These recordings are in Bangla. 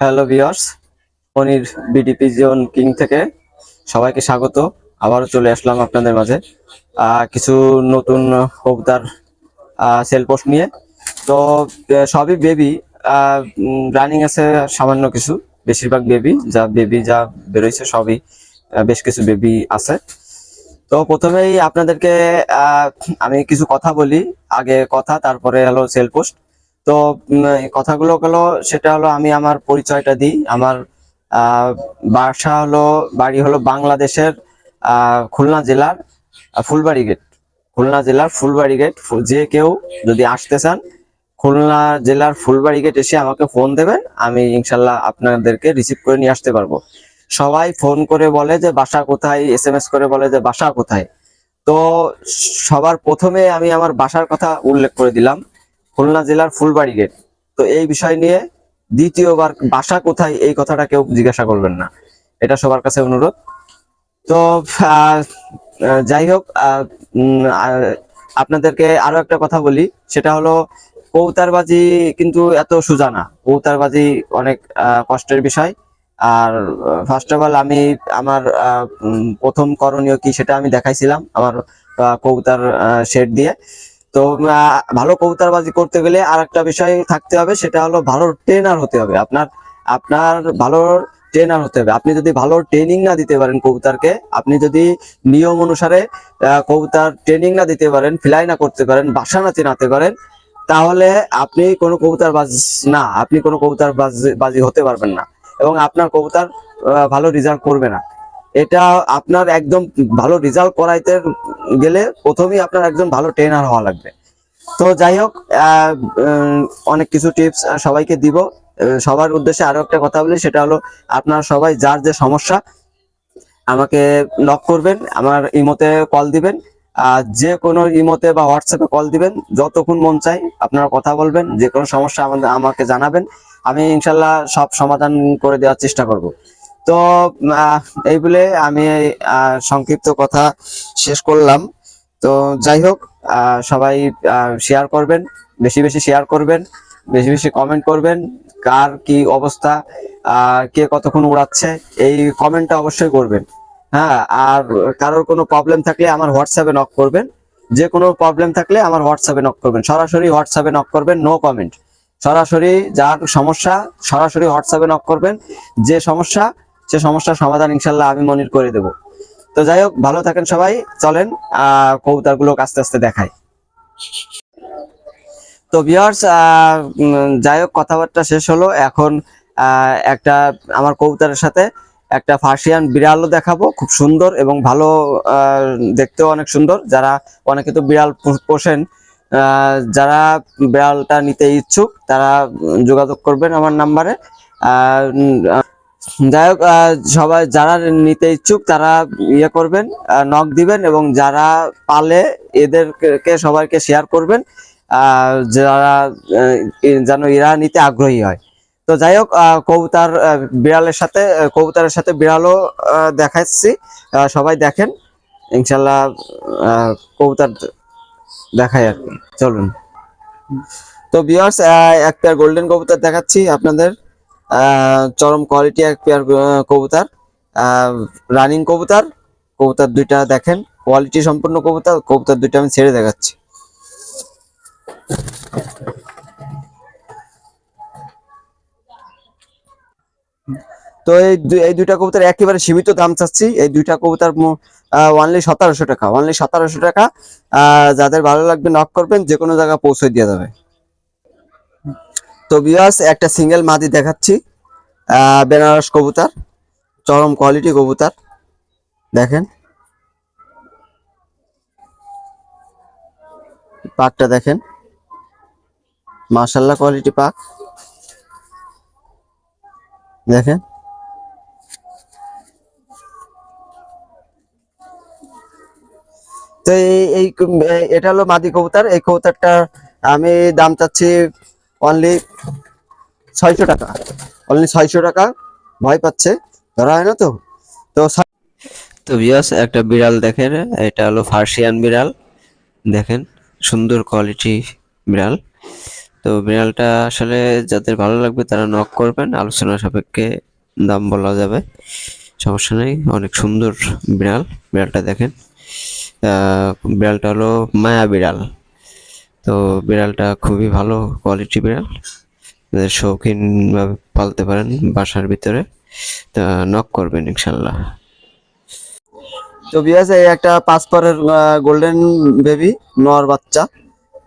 হ্যালো ভিউয়ার্স, পনির বিডিপি জোন কিং থেকে সবাইকে স্বাগত। আবারও চলে আসলাম আপনাদের মাঝে। কিছু নতুন কবুতার সেল পোস্ট নিয়ে। তো সবই বেবি রানিং আছে সামান্য কিছু, বেশিরভাগ বেবি যা বেবি যা বেরোইছে সবই বেশ কিছু বেবি আছে। তো প্রথমেই আপনাদেরকে আমি কিছু কথা বলি, আগে কথা, তারপরে হলো সেল পোস্ট তো কথাগুলো হলো সেটা হলো আমি আমার পরিচয়টা দিই। আমার বাসা হলো, বাড়ি হলো বাংলাদেশের খুলনা জেলার ফুলবাড়ি গেট খুলনা জেলার ফুলবাড়ি গেট যে কেউ যদি আসতে চান, খুলনা জেলার ফুলবাড়ি গেট এসে আমাকে ফোন দেবেন, আমি ইনশাল্লাহ আপনাদেরকে রিসিভ করে নিয়ে আসতে পারব। সবাই ফোন করে বলে যে, বাসা কোথায়? এস এম এস করে বলে যে, বাসা কোথায়? তো, সবার প্রথমে আমি আমার বাসার কথা উল্লেখ করে দিলাম। খুলনা জেলার ফুলবাড়ি গেট তো এই বিষয় নিয়ে দ্বিতীয়বার বাসা কোথায়, এই কথাটা কেউ জিজ্ঞাসা করবেন না। এটা সবার কাছে অনুরোধ। তো যাই হোক আপনাদেরকে আরও একটা কথা বলি। সেটা হলো, কৌতারবাজি কিন্তু এত সোজা না। কৌতারবাজি অনেক কষ্টের বিষয়। আর ফার্স্ট অফ অল আমি আমার প্রথম করণীয় কি সেটা আমি দেখাইছিলাম আমার কৌতার শেড দিয়ে। তো ভালো কবুতরবাজি করতে গেলে আর একটা বিষয় থাকতে হবে, সেটা হলো ভালো ট্রেনার হতে হবে। আপনার আপনার ভালো ট্রেনার হতে হবে। আপনি যদি ভালো ট্রেনিং না দিতে পারেন কবুতরকে, আপনি যদি নিয়ম অনুসারে কবুতর ট্রেনিং না দিতে পারেন ফ্লাই না করতে পারেন, বাসা না চেনাতে পারেন, তাহলে আপনি কোনো কবুতর বাজ না, আপনি কোনো কবুতর বাজি হতে পারবেন না। এবং আপনার কবুতর ভালো রেজাল্ট করবে না। এটা আপনার একদম ভালো রেজাল্ট করাইতে গেলে প্রথমেই আপনার একজন ভালো ট্রেনার হওয়া লাগবে। তো যাই হোক অনেক কিছু টিপস সবাইকে দিব। সবার উদ্দেশ্যে আরও একটা কথা বলি, সেটা হলো আপনারা সবাই যার যে সমস্যা, আমাকে নক করবেন, আমার ইমোতে কল দিবেন, আর যে কোনো ইমোতে বা হোয়াটসঅ্যাপে কল দিবেন, যতক্ষণ মন চাই আপনারা কথা বলবেন, যে কোনো সমস্যা আমাদের আমাকে জানাবেন। আমি ইনশাল্লাহ সব সমাধান করে দেওয়ার চেষ্টা করব। তো এই বলে আমি সংক্ষিপ্ত কথা শেষ করলাম। তো যাই হোক সবাই শেয়ার করবেন, বেশি বেশি শেয়ার করবেন, বেশি বেশি কমেন্ট করবেন, কার কি অবস্থা কে কতক্ষণ উড়াচ্ছে, এই কমেন্টটা অবশ্যই করবেন। হ্যাঁ আর কারোর কোনো প্রবলেম থাকলে আমার হোয়াটসঅ্যাপে নক করবেন। যে কোনো প্রবলেম থাকলে আমার হোয়াটসঅ্যাপে নক করবেন। সরাসরি হোয়াটসঅ্যাপে নক করবেন নো কমেন্ট সরাসরি যার সমস্যা, সরাসরি হোয়াটসঅ্যাপে নক করবেন। যে সমস্যা সে সমস্যার সমাধান ইনশাল্লাহ আমি মনির করে দেব। তো যাই হোক, ভালো থাকেন সবাই, চলেন কবুতরগুলো আস্তে আস্তে দেখাই। তো বিয়ার্স যাই হোক, কথাবার্তা শেষ হলো। এখন একটা আমার কবুতরের সাথে একটা ফার্সিয়ান বিড়ালও দেখাবো। খুব সুন্দর এবং ভালো দেখতেও অনেক সুন্দর। যারা, অনেকে তো বিড়াল পোষেন যারা বিড়ালটা নিতে ইচ্ছুক, তারা যোগাযোগ করবেন আমার নাম্বারে। যাই হোক সবাই যারা নিতে ইচ্ছুক তারা ইয়ে করবেন নক দিবেন এবং যারা পালে এদেরকে সবাইকে শেয়ার করবেন যারা যেন এরা নিতে আগ্রহী হয়। তো যাই হোক কবুতর বিড়ালের সাথে কবুতরের সাথে বিড়ালও দেখাচ্ছি সবাই দেখেন, ইনশাল্লাহ কবুতর দেখাই আর কি, চলুন। তো বিয়ার্স একটা গোল্ডেন কবুতর দেখাচ্ছি আপনাদের। চরম কোয়ালিটি এক পেয়ার কবুতর। রানিং কবুতর কবুতর দুইটা দেখেন কোয়ালিটি সম্পূর্ণ কবুতর কবুতর দুইটা আমি ছেড়ে দেখাচ্ছি। তো এই এই দুইটা কবুতর একেবারে সীমিত দাম চাচ্ছি। এই দুইটা কবুতর ওনলি সতেরোশো টাকা ওনলি সতেরোশো টাকা। যাদের ভালো লাগবে নক করবেন যে কোনো জায়গায় পৌঁছে দিয়ে যাবে। তো বিয়াস একটা সিঙ্গেল মাদি দেখাচ্ছি। বেনারস কবুতর, চরম কোয়ালিটি কবুতর। দেখেন। পাকটা দেখেন। মাশাল্লাহ কোয়ালিটি পাক। দেখেন। তো এই এটা হলো মাদি কবুতর। এই কবুতরটা আমি দাম চাচ্ছি অনলি ছয়শো টাকা। অনলি ছয়শো টাকা ভয় পাচ্ছে। ধরা হয় না তো? তো তো বিয়াস একটা বিড়াল দেখেন, এটা হলো ফার্সিয়ান বিড়াল। দেখেন, সুন্দর কোয়ালিটি বিড়াল। তো বিড়ালটা আসলে যাদের ভালো লাগবে তারা নক করবেন। আলোচনা সাপেক্ষে দাম বলা যাবে। সমস্যা নেই, অনেক সুন্দর বিড়াল। বিড়ালটা দেখেন বিড়ালটা হলো মায়া বিড়াল। তো বিড়ালটা খুবই ভালো কোয়ালিটি বিড়াল। শৌখিনভাবে পালতে পারেন বাসার ভিতরে। তা নক করবেন ইনশাল্লাহ। তো বিয়াস, এই একটা পাঁচ পরের গোল্ডেন বেবি নর বাচ্চা।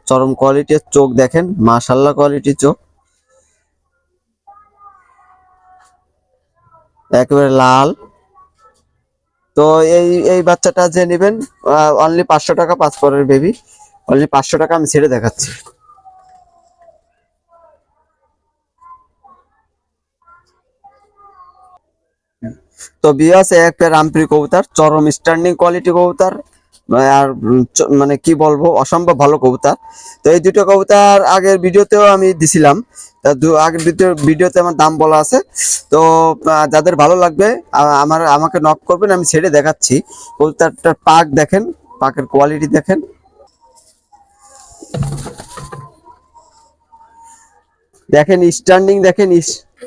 চরম কোয়ালিটির চোখ দেখেন, মাশাল্লাহ কোয়ালিটির চোখ। একেবারে লাল। তো এই এই বাচ্চাটা যে নেবেন অনলি পাঁচশো টাকা পাঁচ পরের বেবি অনলি পাঁচশো টাকা আমি ছেড়ে দেখাচ্ছি। তো বিয়াস এক পেয়ার রামপ্রি কবুতর, চরম স্ট্যান্ডিং কোয়ালিটি কবুতর, আর মানে কি বলব, অসম্ভব ভালো কবুতর। তো এই দুটো কবুতর আগের ভিডিওতেও আমি দিছিলাম। দু, আগের ভিডিও, ভিডিওতে আমার দাম বলা আছে। তো যাদের ভালো লাগবে আমার, আমাকে নক করবেন, আমি ছেড়ে দেখাচ্ছি। কবুতরটার পাক দেখেন, পাকের কোয়ালিটি দেখেন। দেখেন স্ট্যান্ডিং দেখেন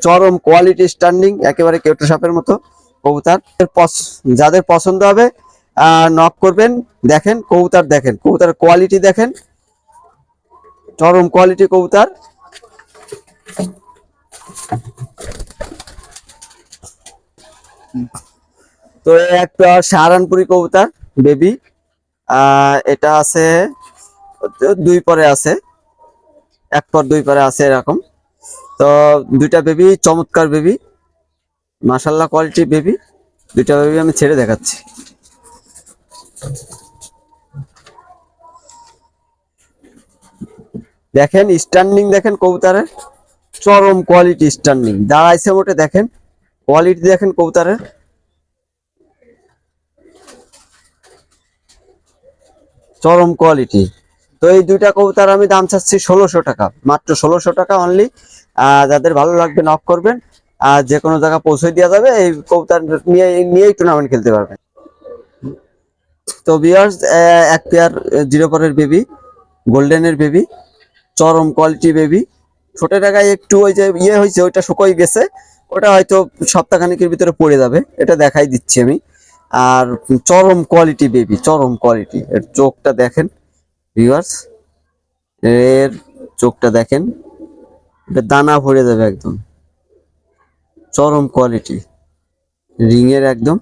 চরম কোয়ালিটি স্ট্যান্ডিং একেবারে কেউটো সাপের মতো কবুতর। যাদের পছন্দ হবে নক করবেন, দেখেন কবুতর, দেখেন কবুতরের কোয়ালিটি দেখেন। চরম কোয়ালিটি কবুতর। তো একটা সাহারানপুরি কবুতর বেবি এটা আছে দুই পরে আছে। এক পর দুই পরে আছে এরকম। তো দুইটা বেবি চমৎকার বেবি মাশাল্লাহ কোয়ালিটি বেবি দুইটা বেবি আমি ছেড়ে দেখাচ্ছি। দেখেন স্ট্যান্ডিং দেখেন কবুতরের, চরম কোয়ালিটি স্ট্যান্ডিং দাঁড়াইছে মোটে দেখেন কোয়ালিটি দেখেন কবুতরের। চরম কোয়ালিটি তো এই দুইটা কবুতর আমি দাম চাচ্ছি ষোলোশো টাকা, মাত্র ষোলোশো টাকা অনলি যাদের ভালো লাগবে নক করবেন, আর যে কোনো জায়গা পৌঁছে দেওয়া যাবে, এই কবুতর নিয়ে, নিয়েই টুর্নামেন্ট খেলতে পারবেন। তো বিয়ার্স এক পেয়ার জিরো পরের বেবি গোল্ডেনের বেবি চরম কোয়ালিটি বেবি ছোট টাকায় একটু ওই যে ইয়ে হয়েছে, ওইটা শুকোই গেছে, ওটা হয়তো সপ্তাহখানিকের ভিতরে পড়ে যাবে, এটা দেখাই দিচ্ছি আমি। আর চরম কোয়ালিটি বেবি চরম কোয়ালিটি এর চোখটা দেখেন। ভিউয়ার্স এর চোখটা দেখেন, এটা দানা ভরে যাবে একদম। চরম কোয়ালিটি রিং এর একদম।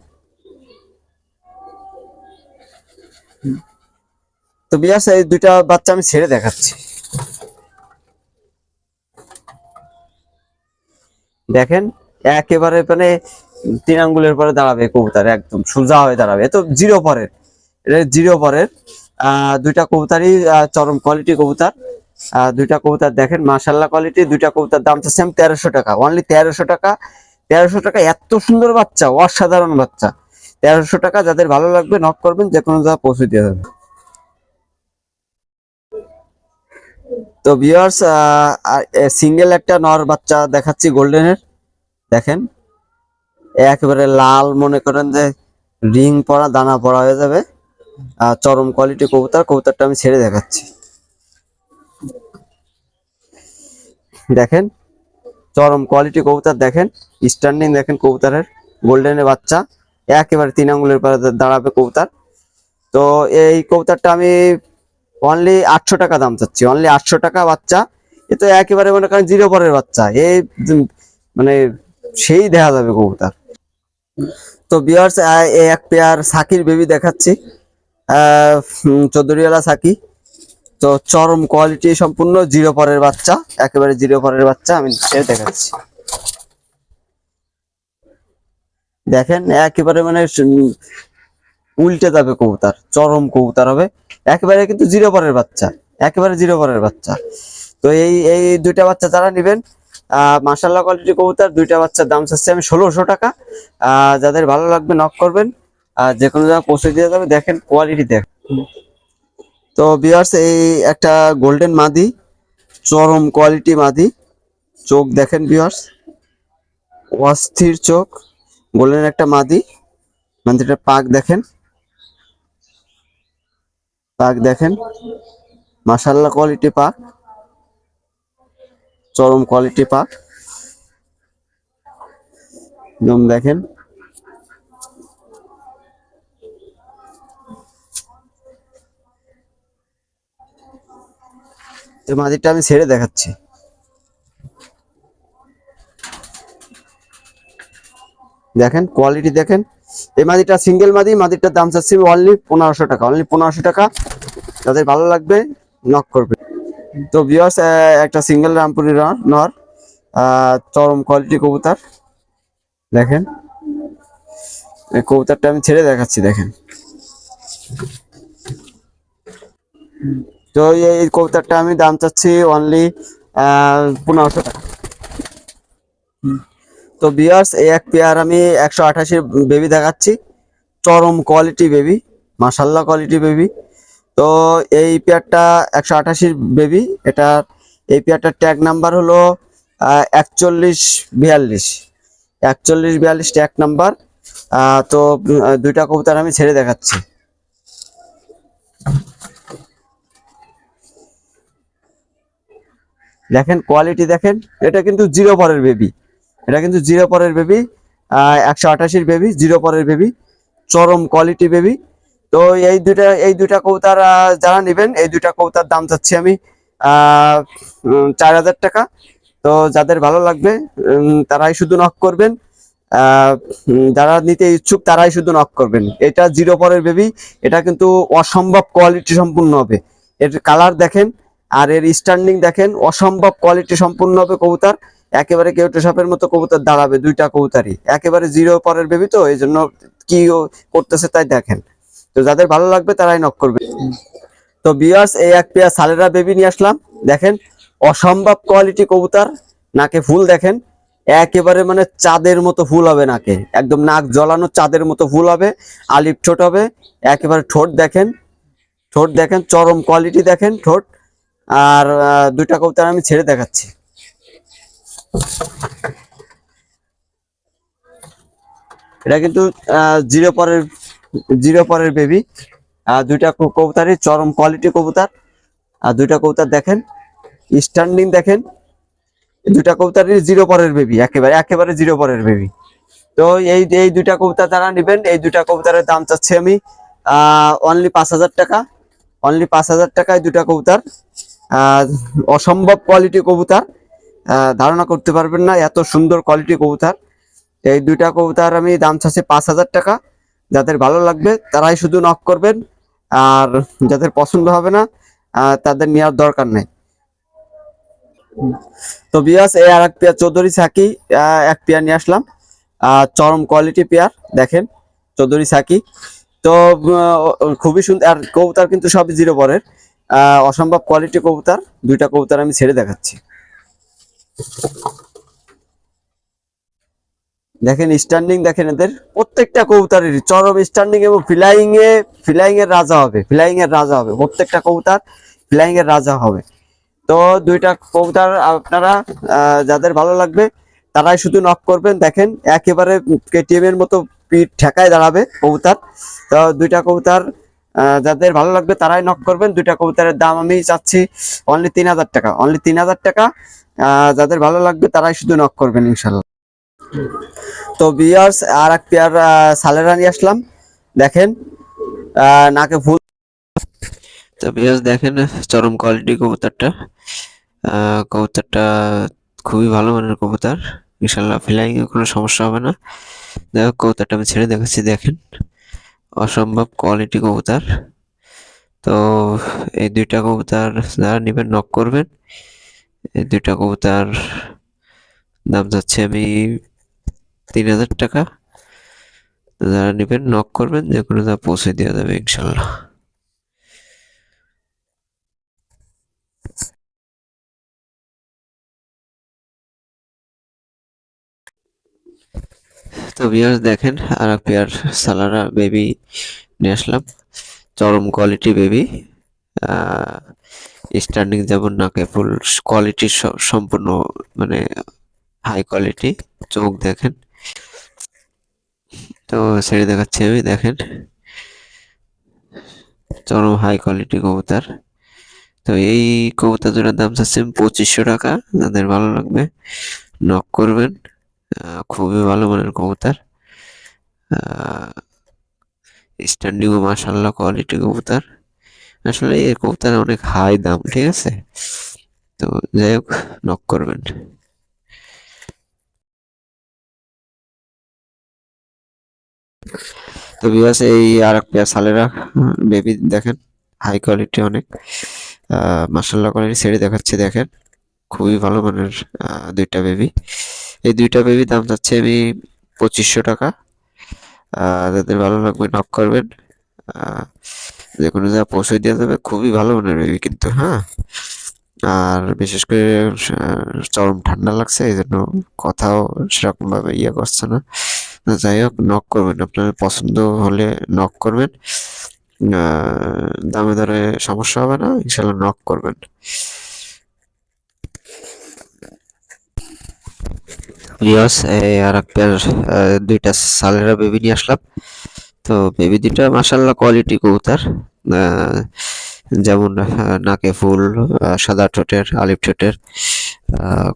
তো বিয়াস, এই দুইটা বাচ্চা আমি ছেড়ে দেখাচ্ছি। দেখেন, একেবারে মানে তিন আঙ্গুলের পরে দাঁড়াবে কবুতর, একদম সোজা হয়ে দাঁড়াবে। তো জিরো পরের, এটা জিরো পরের। দুইটা কবুতারই চরম কোয়ালিটি কবুতর। দুইটা কবুতর দেখেন মাশাল্লাহ কোয়ালিটি দুইটা কবুতর দাম চাচ্ছি আমি তেরোশো টাকা। অনলি তেরোশো টাকা। তেরোশো টাকা এত সুন্দর বাচ্চা, অসাধারণ বাচ্চা। তেরোশো টাকা যাদের ভালো লাগবে নক করবেন, যে কোনো জায়গায় পৌঁছে দিয়ে দেবেন তো ভিউয়ার্স সিঙ্গেল একটা নর বাচ্চা দেখাচ্ছি গোল্ডেনের দেখেন একেবারে লাল মনে করেন যে রিং পরা, দানা পরা হয়ে যাবে। চরম কোয়ালিটি কবুতর, কবুতরটা আমি ছেড়ে দেখাচ্ছি। দেখেন, চরম কোয়ালিটি কবুতর দেখেন স্ট্যান্ডিং দেখেন কবুতরের গোল্ডেনের বাচ্চা, একেবারে তিন আঙ্গুলের পরে দাঁড়াবে কবুতর। তো এই কবুতরটা আমি অনলি আটশো টাকা দাম চাচ্ছি অনলি আটশো টাকা বাচ্চা। এ তো একেবারে মনে করেন জিরো পরের বাচ্চা। এই মানে সেই দেখা যাবে কবুতর। তো বিয়ার্স এক পেয়ার সাকির বেবি দেখাচ্ছি। চৌধুরীওয়ালা সাকি। তো চরম কোয়ালিটি সম্পূর্ণ জিরো পরের বাচ্চা, একেবারে জিরো পরের বাচ্চা, আমি দেখাচ্ছি। দেখেন, একেবারে মানে উল্টে যাবে কবুতার, চরম কবুতার হবে। একেবারে কিন্তু জিরো পরের বাচ্চা, একেবারে জিরো পরের বাচ্চা। তো এই এই দুইটা বাচ্চা যারা নেবেন মাসাল্লাহ কোয়ালিটি কবুতার, দুইটা বাচ্চার দাম চাচ্ছে আমি ষোলোশো টাকা। যাদের ভালো লাগবে নক করবেন। আর যে কোনো জায়গায় পৌঁছে দিয়ে যাবে, দেখেন কোয়ালিটি দেখ। তো বিয়ার্স এই একটা গোল্ডেন মাদি, চরম কোয়ালিটি মাদি, চোখ দেখেন বিয়ার্স অস্থির চোখ গোল্ডেন একটা মাদি মাদিটার পাক দেখেন পাক দেখেন মাসাল্লাহ কোয়ালিটি পাক, চরম কোয়ালিটি পাক। দেখেন এই মাদিরটা আমি ছেড়ে দেখাচ্ছি। দেখেন কোয়ালিটি দেখেন। এই মাদিটা সিঙ্গেল মাদি মাদিটার দাম চাচ্ছি অনলি পনেরোশো টাকা অনলি পনেরোশো টাকা। যাদের ভালো লাগবে নক করবে। তো বিয়ার্স একটা সিঙ্গেল রামপুরি নর চরম কোয়ালিটি কবুতর। দেখেন, এই কবুতরটা আমি ছেড়ে দেখাচ্ছি, দেখেন। তো এই কবুতরটা আমি দাম চাচ্ছি অনলি পনেরোশো টাকা। তো বিয়ার্স এই এক পেয়ার আমি একশো আঠাশি বেবি দেখাচ্ছি। চরম কোয়ালিটি বেবি মাসাল্লাহ কোয়ালিটি বেবি তো এই পেয়ারটা একশো আঠাশির বেবি এটা, এই পেয়ারটার ট্যাগ নাম্বার হলো একচল্লিশ বিয়াল্লিশ। একচল্লিশ বিয়াল্লিশ ট্যাগ নাম্বার তো দুইটা কবুতর আমি ছেড়ে দেখাচ্ছি। দেখেন কোয়ালিটি দেখেন, এটা কিন্তু জিরো পরের বেবি এটা কিন্তু জিরো পরের বেবি একশো আঠাশির বেবি জিরো পরের বেবি চরম কোয়ালিটি বেবি তো এই দুইটা এই দুইটা কৌতার যারা নেবেন, এই দুইটা কৌতার দাম চাচ্ছি আমি চার হাজার টাকা। তো যাদের ভালো লাগবে তারাই শুধু নক করবেন। যারা নিতে ইচ্ছুক, তারাই শুধু নক করবেন। এটা জিরো পরের বেবি এটা কিন্তু অসম্ভব কোয়ালিটি সম্পূর্ণ হবে। এর কালার দেখেন আর এর স্ট্যান্ডিং দেখেন, অসম্ভব কোয়ালিটি সম্পূর্ণ হবে কবুতর। একেবারে কেউ টেসাপের মতো কবুতর দাঁড়াবে দুইটা কবুতরই। একেবারে জিরো পরের বেবি তো এই জন্য কি করতেছে তাই দেখেন। তো যাদের ভালো লাগবে তারাই নক করবে। তো বিয়ার্স এই এক পেয়ার সালেরা বেবি নিয়ে আসলাম। দেখেন, অসম্ভব কোয়ালিটি কবুতর, নাকে ফুল দেখেন। একেবারে মানে চাঁদের মতো ফুল হবে নাকে। একদম নাক জ্বলানো চাঁদের মতো ফুল হবে আলিপ ঠোঁট হবে, একেবারে ঠোঁট দেখেন। ঠোঁট দেখেন, চরম কোয়ালিটি দেখেন, ঠোঁট। আর দুইটা কবুতর আমি ছেড়ে দেখাচ্ছি। এটা কিন্তু জিরো পরের জিরো পরের বেবি আর দুইটা কবুতরই চরম কোয়ালিটি কবুতর। আর দুইটা কবুতর দেখেন স্ট্যান্ডিং দেখেন, দুইটা কবুতরই জিরো পরের বেবি একেবারে একেবারে জিরো পরের বেবি তো এই এই দুইটা কবুতর যারা নেবেন, এই দুইটা কবুতরের দাম চাচ্ছি আমি অনলি পাঁচ হাজার টাকা। অনলি পাঁচ হাজার টাকায় দুইটা কবুতর। অসম্ভব কোয়ালিটি কবুতর। ধারণা করতে পারবেন না এত সুন্দর কোয়ালিটি কবুতর। এই দুইটা কবুতর আমি দাম চাচ্ছি পাঁচ হাজার টাকা। যাদের ভালো লাগবে তারাই শুধু নক করবেন। আর যাদের পছন্দ হবে না তাদের নেওয়ার দরকার নেই। তো বিয়াস এই আর এক পেয়ার চৌধুরী সাকি এক পেয়ার নিয়ে আসলাম। চরম কোয়ালিটি পেয়ার দেখেন চৌধুরী সাকি। তো খুবই সুন্দর আর কবুতর কিন্তু সবই জিরো আহ, অসম্ভব কোয়ালিটি কবুতর, দুইটা কবুতর আমি ছেড়ে দেখাচ্ছি। দেখেন স্ট্যান্ডিং দেখেন এদের, প্রত্যেকটা কবুতরের চরম স্ট্যান্ডিং এবং ফ্লাইং এ ফ্লাইং এর রাজা হবে ফ্লাইং এর রাজা হবে, প্রত্যেকটা কবুতর ফ্লাইং এর রাজা হবে। তো দুইটা কবুতর আপনারা যাদের ভালো লাগবে, তারাই শুধু নক করবেন। দেখেন, একেবারে কেটিএম এর মতো পিঠ ঠেকায় দাঁড়াবে কবুতর। তো দুইটা কবুতর যাদের ভালো লাগবে তারাই নক করবেন। দুইটা কবুতরের দাম আমি চাচ্ছি অনলি তিন হাজার টাকা অনলি তিন হাজার টাকা। যাদের ভালো লাগবে তারাই শুধু নক করবেন ইনশাল্লাহ তো বিয়ার্স আর এক পেয়ার সালেরা নিয়ে আসলাম। দেখেন নাকে ফুল তো বিয়াস দেখেন, চরম কোয়ালিটি কবুতরটা। কবুতরটা খুবই ভালো মানের কবুতর। ইনশাল্লাহ ফ্লাইং এ কোনো সমস্যা হবে না। দেখো কবুতরটা আমি ছেড়ে দেখাচ্ছি, দেখেন। অসম্ভব কোয়ালিটি কবুতর। তো এই দুইটা কবুতর যারা নেবেন নক করবেন। এই দুইটা কবুতর দাম যাচ্ছে আমি তিন হাজার টাকা। যারা নেবেন নক করবেন, যে কোনো তা পৌঁছে দেওয়া যাবে, ইনশাল্লাহ। তো ভিউয়ার্স দেখেন আর এক পেয়ার সালারা বেবি নিয়ে আসলাম। চরম কোয়ালিটি বেবি স্ট্যান্ডিং যেমন নাকে ফুল কোয়ালিটি সম্পূর্ণ মানে হাই কোয়ালিটি চোখ দেখেন। তো ছেড়ে দেখাচ্ছি আমি, দেখেন। চরম হাই কোয়ালিটি কবুতর। তো এই কবুতর দুটার দাম চাচ্ছি পঁচিশশো টাকা, যাদের ভালো লাগবে নক করবেন। খুবই ভালো মানের কবুতর। স্ট্যান্ডিংও মাশাল্লাহ কোয়ালিটি কবুতর। আসলে এই কবুতর অনেক হাই দাম, ঠিক আছে? তো যাই হোক নক করবেন। তো বিবাস এই আর এক পেয়ার সালেরা বেবি দেখেন হাই কোয়ালিটি অনেক। মাসাল্লাহ কোয়ালিটি ছেড়ে দেখাচ্ছে, দেখেন। খুবই ভালো মানের দুইটা বেবি এই দুইটা বেবি দাম যাচ্ছে আমি পঁচিশশো টাকা। যাদের ভালো লাগবে নক করবেন। যে কোনো যা পৌঁছে দেওয়া যাবে। খুবই ভালো মানের বেবি কিন্তু হ্যাঁ? আর বিশেষ করে চরম ঠান্ডা লাগছে, এই জন্য কথাও সেরকমভাবে ইয়ে করছে না। যাই হোক নক করবেন। আপনার পছন্দ হলে নক করবেন। দামে দরে সমস্যা হবে না ইনশাল্লাহ নক করবেন। এই আর এক পেয়ার দুইটা সালেরা বেবি নিয়ে আসলাম। তো বেবি দুইটা মাসাল্লাহ কোয়ালিটি কবুতর। যেমন নাকে ফুল সাদা ঠোঁটের, আলিফ ঠোঁটের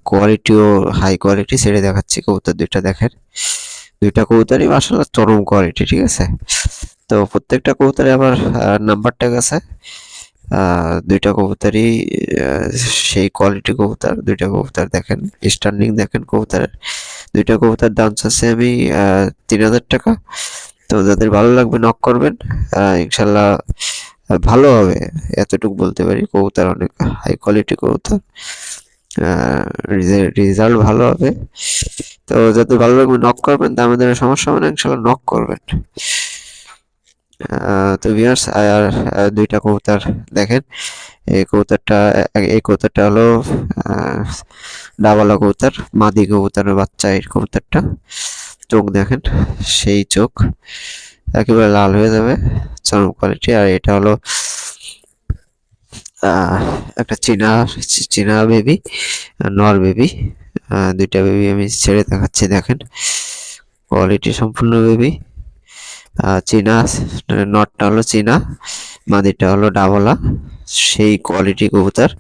কোয়ালিটিও হাই কোয়ালিটি ছেড়ে দেখাচ্ছি কবুতর দুইটা দেখেন। দুইটা কবুতরই মাসাল্লাহ চরম কোয়ালিটি ঠিক আছে? তো প্রত্যেকটা কবুতরে আবার নাম্বার ট্যাগ আছে। দুইটা কবুতরই সেই কোয়ালিটি কবুতর, দুইটা কবুতর দেখেন স্ট্যান্ডিং দেখেন কবুতরের। দুইটা কবুতর দাম চাচ্ছে আমি তিন হাজার টাকা। তো যাদের ভালো লাগবে নক করবেন ইনশাল্লাহ ভালো হবে। এতটুকু বলতে পারি, কবুতর অনেক হাই কোয়ালিটি কবুতর। রেজাল্ট ভালো হবে। তো যাদের ভালো লাগবে নক করবেন, দামে দামে সমস্যা হবে না, ইনশাল্লাহ নক করবেন। তো ভিউয়ার্স আর দুইটা কবুতর দেখেন। এই কবুতরটা এই কবুতরটা হলো ডাবালা কবুতর, মাদি কবুতরের বাচ্চা এই কবুতরটা। চোখ দেখেন, সেই চোখ। একেবারে লাল হয়ে যাবে, চরম কোয়ালিটি আর এটা হলো একটা চীনা চীনা বেবি নর বেবি দুইটা বেবি আমি ছেড়ে দেখাচ্ছি, দেখেন। কোয়ালিটি সম্পূর্ণ বেবি চীনা, নটটা হলো চীনা মাদিটা হলো ডাবলা। সেই কোয়ালিটি কবুতর।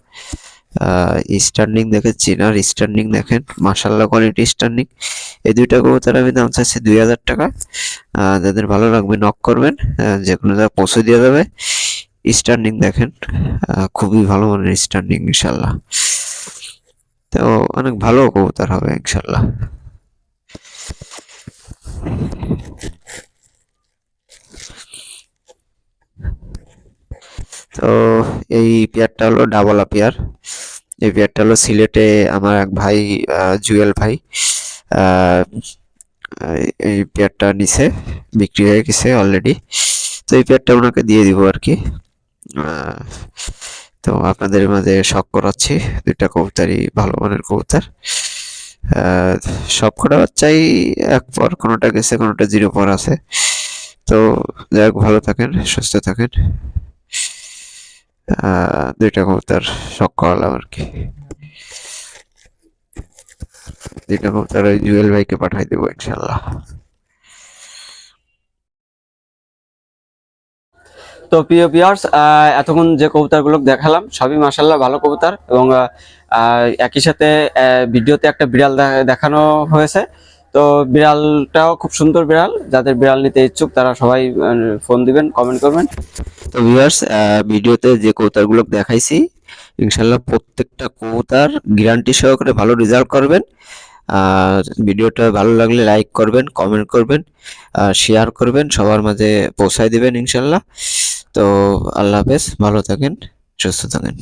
স্ট্যান্ডিং দেখেন, চীনার স্ট্যান্ডিং দেখেন মাসাল্লাহ কোয়ালিটি স্ট্যান্ডিং এই দুইটা কবুতর আমি দাম চাচ্ছি দুই হাজার টাকা। যাদের ভালো লাগবে নক করবেন যে কোনো জায়গায় পৌঁছে দেওয়া যাবে। স্ট্যান্ডিং দেখেন খুবই ভালো মানের স্ট্যান্ডিং ইনশাল্লাহ তো অনেক ভালো কবুতর হবে ইনশাল্লাহ তো এই পেয়ারটা হলো ডাবলা পেয়ার এই পেয়ারটা হলো সিলেটে আমার এক ভাই জুয়েল ভাই এই পেয়ারটা নিছে, বিক্রি হয়ে গেছে অলরেডি তো এই পেয়ারটা ওনাকে দিয়ে দিব আর কি। তো আপনাদের মাঝে শখ করাচ্ছি, দুইটা কবুতরই, ভালো মানের কবুতর। সব কটা বাচ্চাই এক পর, কোনোটা গেছে, কোনোটা জিরো পর আছে। তো যাই হোক, ভালো থাকেন, সুস্থ থাকেন। দুইটা কবুতর শখ করালাম আর কি। দুইটা কবুতর ওই জুয়েল ভাইকে পাঠাই দেবো ইনশাল্লাহ তো প্রিয় পিয়ার্স এতক্ষণ যে কবুতরগুলো দেখালাম, সবই মাসাল্লাহ ভালো কবুতর এবং একই সাথে ভিডিওতে একটা বিড়াল দেখানো হয়েছে। তো বিড়ালটাও খুব সুন্দর বিড়াল। যাদের বিড়াল নিতে ইচ্ছুক, তারা সবাই ফোন দিবেন কমেন্ট করবেন। তো ভিউয়ার্স ভিডিওতে যে কৌতারগুলো দেখাইছি ইনশাল্লাহ প্রত্যেকটা কৌতার গ্যারান্টি সহকারে ভালো রেজাল্ট করবেন। আর ভিডিওটা ভালো লাগলে লাইক করবেন কমেন্ট করবেন, আর শেয়ার করবেন, সবার মাঝে পৌঁছায় দিবেন ইনশাল্লাহ তো আল্লাহ হাফেজ, ভালো থাকেন, সুস্থ থাকেন।